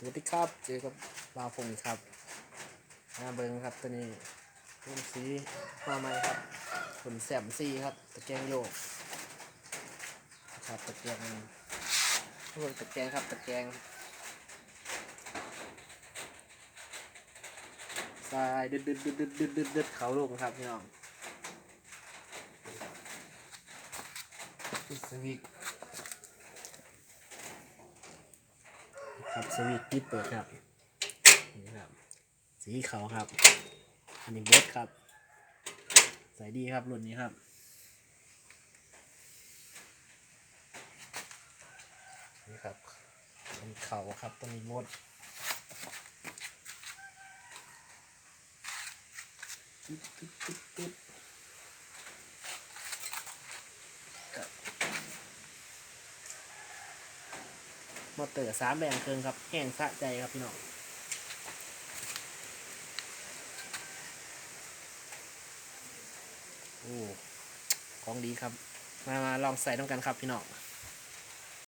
สวัสดีครับเจอกับบาวพงครับมาเบิงครับตัวนี้เป็นสีมาใหม่ครับขนแสมซีครับตะแกรงโยกครับตะแกรงทุกคนตะแกรงครับตะแกรงทรายดึดดึดดึดดึดดึดดึดดึดเขาลงครับพี่น้องสวิก ครับสวิตช์ปิดเปิดครับนี่ครับ สีขาวครับ อันนี้บดครับ ใส่ดีครับรุ่นนี้ครับนี่ครับเป็นเขาครับตัวนี้บดตึ๊ดตึ๊ดตึ๊ดตึ๊ดครับ มอเตอร์สามแรงเครื่องครับ แห้งสะใจครับพี่น้องโอ้ของดีครับ มามาลองใส่ต้องกันครับพี่น้อง